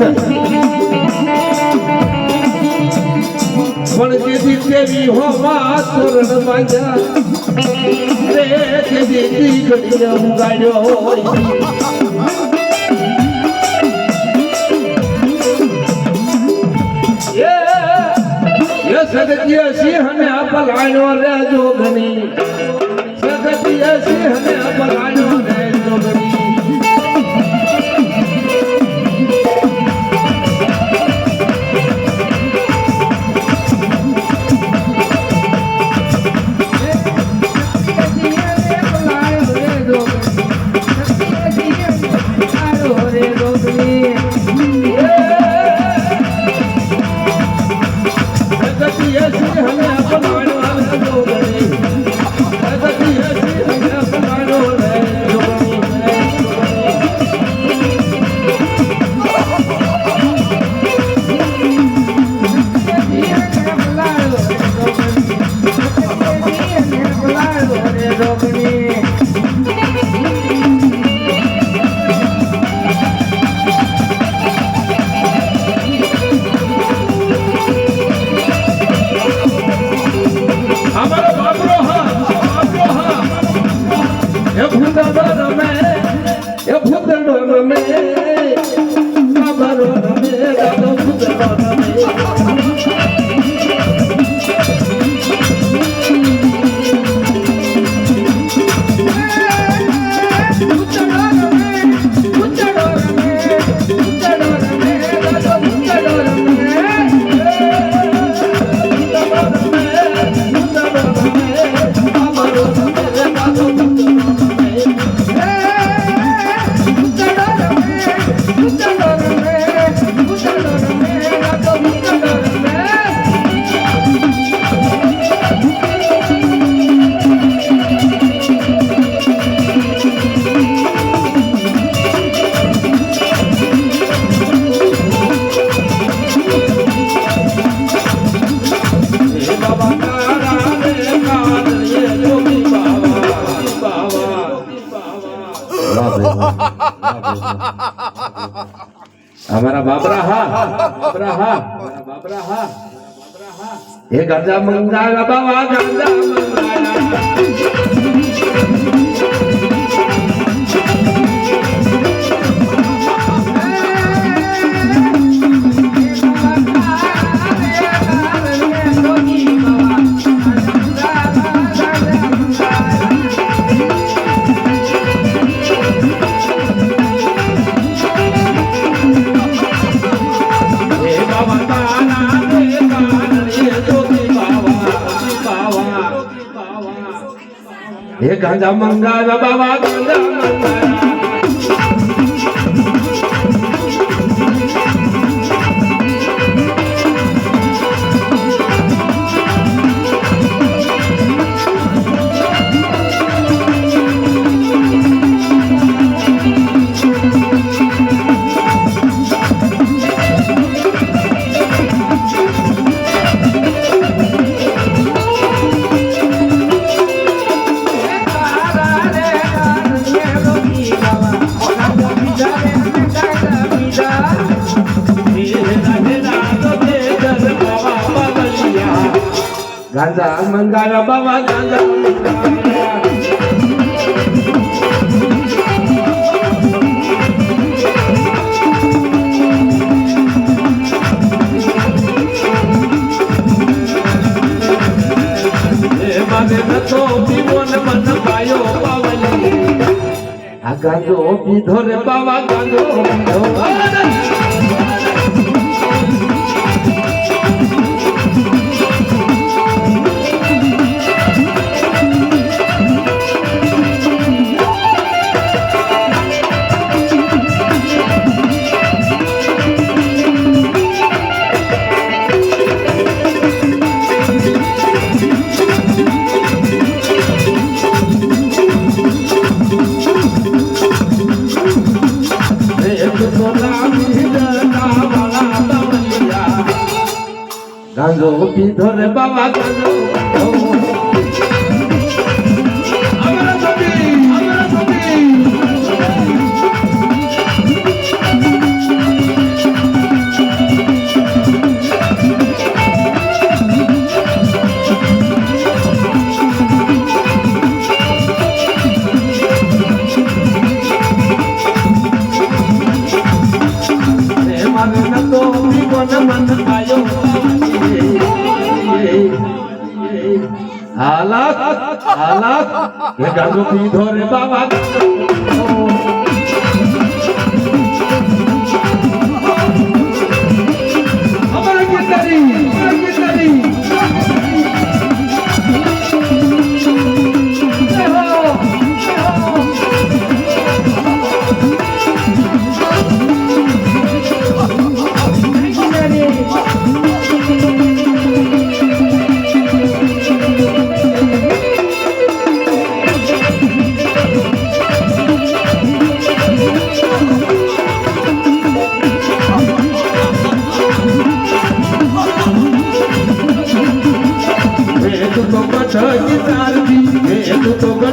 પણ તેથી તેવી હોવા સુરણ માંજા. રે તેથી ઘડીએ ઉગાડ્યો સગતીય સિંહ ને અપલાયો રે જોગની. સગતીય સિંહ ને અપલાયો બાપરા હા બાપરા હા એ ગરજા મંગા i'm not Mangala Bhavaka دا روا با دا دا دا دا دا دا دا دا 爸爸看看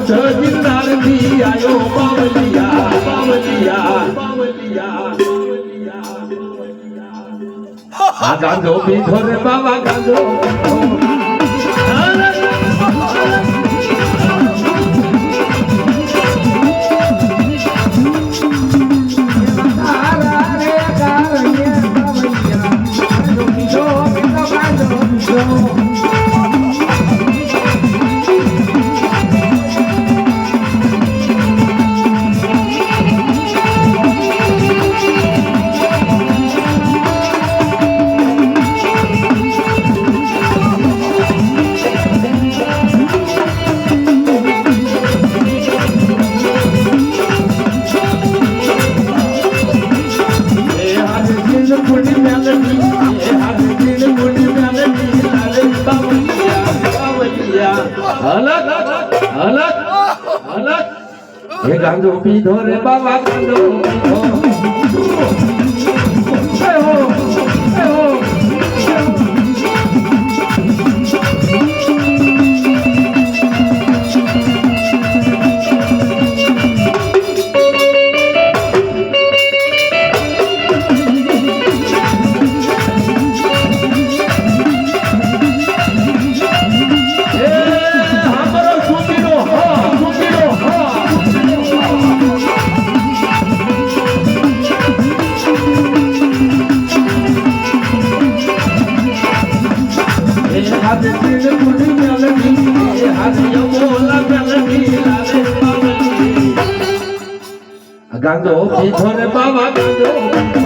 જગીરનાર થી આયો બાવલિયા બાવલિયા બાવલિયા આ ગાંધો બી ધોરે બાવા ગાંધો ગાંધો પીધો રે બાબા ગાંધો પીધો કાંદો પીધો રે બાબા કાંદો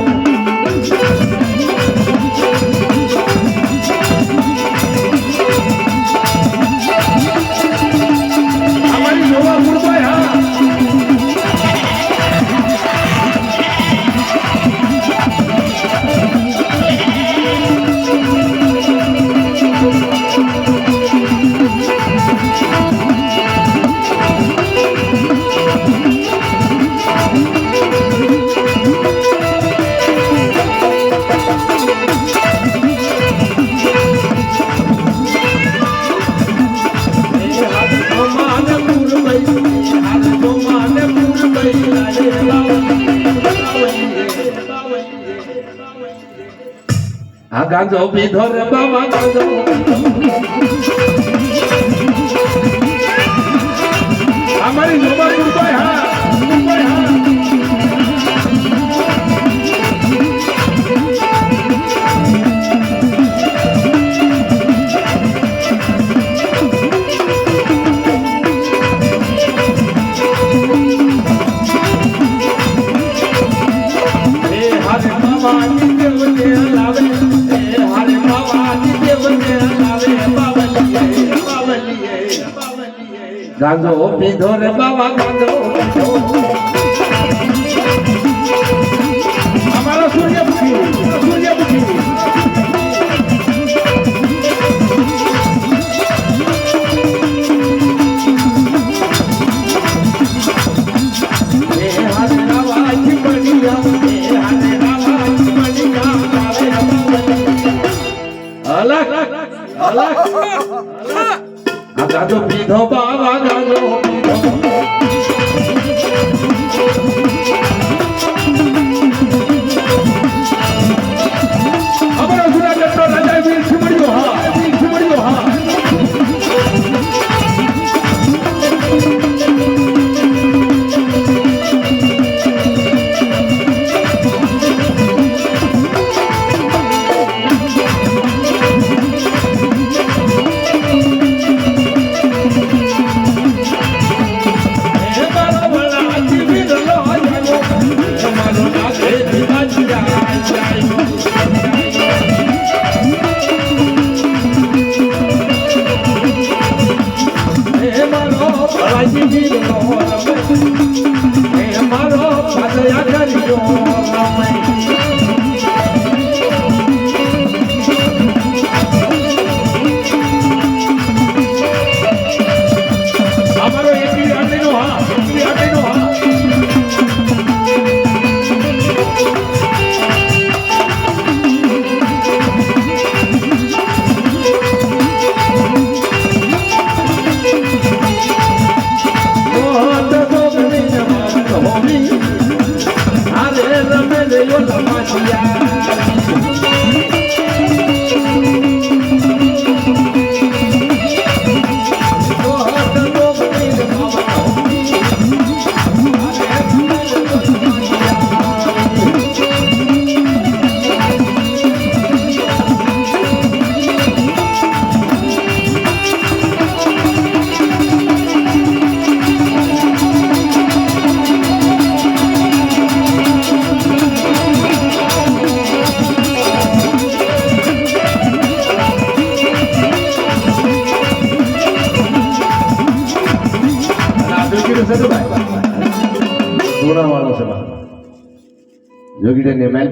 જો વિધર બાવા જો અમારી જોબા ગુરબાઈ હા? ગાંધો પીધો રે બાબા ગાંધો. যাদব বিধবা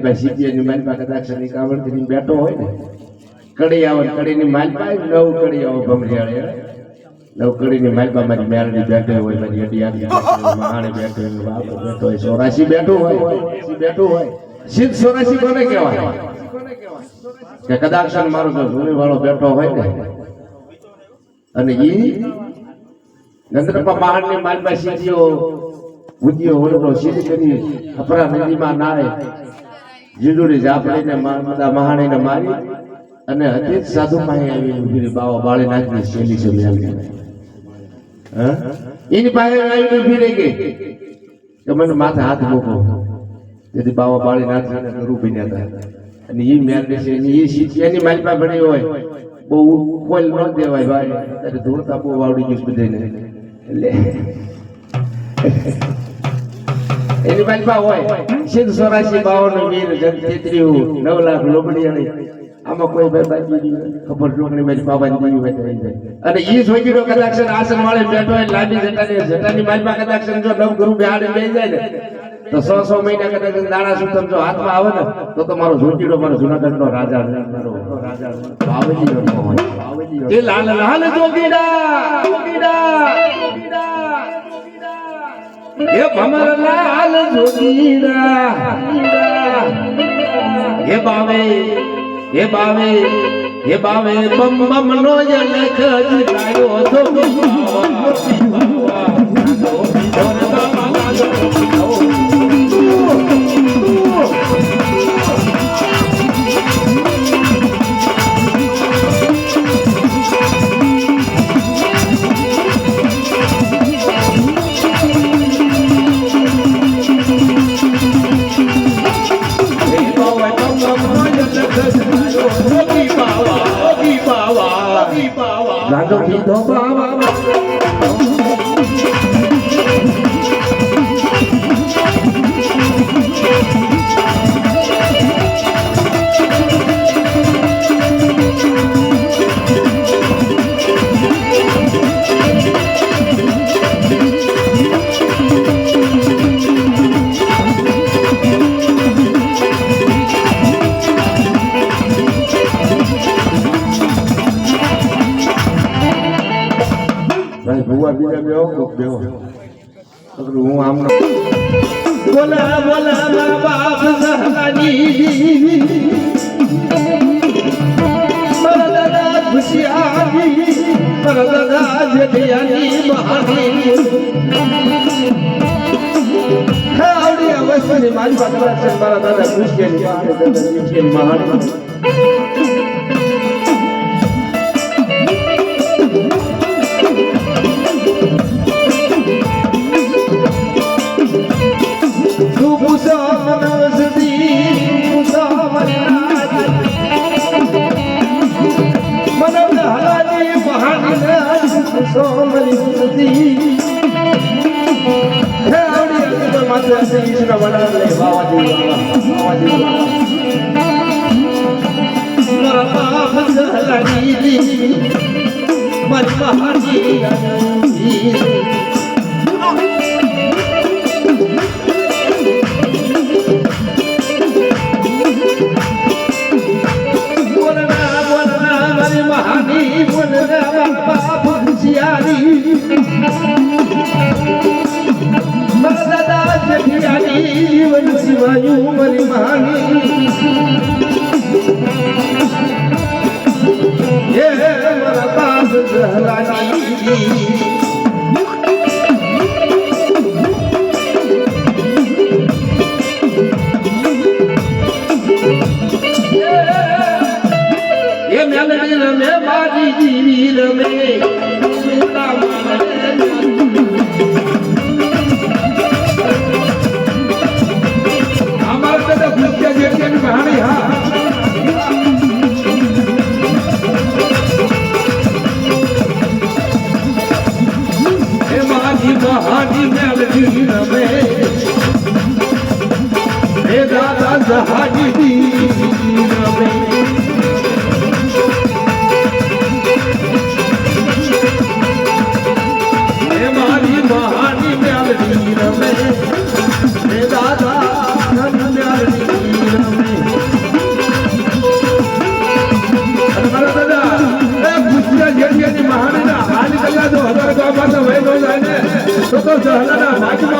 જોગીડાની માલ પાસે સીટીએની માલ પાસે કદાચ આવડતીની બેઠો હોય ને કડી આવે કડીની માલ નવ કડી આવો ભમરિયાળે નવ કડીની માલ પાસે મારી મેરડી બેઠો હોય, મારી અડિયાળી મહાણે બેઠો હોય, બાપો બેઠો હોય સોરાશી બેઠો હોય બેઠો હોય. સિદ્ધ સોરાશી કોને કહેવાય? કે કદાચ મારો જો જૂની વાળો બેઠો હોય ને, અને ઈ નંદરપા પહાડની માલમાં સીધીઓ બુદ્ધિઓ તો સીધી કરી અપરા નદીમાં નાય જીડુડી જાપડીને બધા મહાણીને મારી અને હતી સાધુ પાસે આવી ઊભી બાવા બાળી નાખી, શેલી છે મેલની. હા? એની પાસે ઊભી રહી ગઈ. કે મને માથે હાથ મૂકો. તેથી બાવા બાળી નાખીને ગુરુ બન્યા હતા. અને એ મેલ છે એ શીખી એની મારી પાસે ભણી હોય. બહુ ખોલ ન દેવાય ભાઈ. ત્યારે ધૂળતા બહુ વાવડી ગયું બધાને એટલે એની મારી હોય. સિદ્ધ સોરાશી બાવન વીર જન તેત્રીયું નવ લાખ લોબડીયાળી આમાં કોઈ ભાઈ બાજુ ખબર ટોકણી બાજુ પાવાની દીવી હોય રહી જાય. અને ઈ સોચીનો કદાચ આસન વાળે બેઠો હોય લાંબી જટાની જટાની માલમાં કદાચ જો નવ ગુરુ બેહાડે બેસી જાય ને તો સો સો મહિના કદાચ દાણા સુતમ જો હાથમાં આવે ને તો તમારો મારો ઝૂંટીડો મારો જુનાગઢ નો રાજા રાજા બાવજી હોય? એ લાલ લાલ જોગીડા જોગીડા એ ભમર લાલ જોગીડા એ બાવે હે બાવે હે બાવે, બમ બમ નો જ લખ જગાયો તો રાજો બીજા દેવો હું આમ બોલા બોલા મા બાપ સહલાની મારા દાદા મારા મારી પાસે મારા દાદા ખુશિયાની મારા મહાની san sun yi cika wani Allah ba wa jini ba wa jini Thank you. શિવાયું મારી માની એ મારા પાસ જહલાની તો તો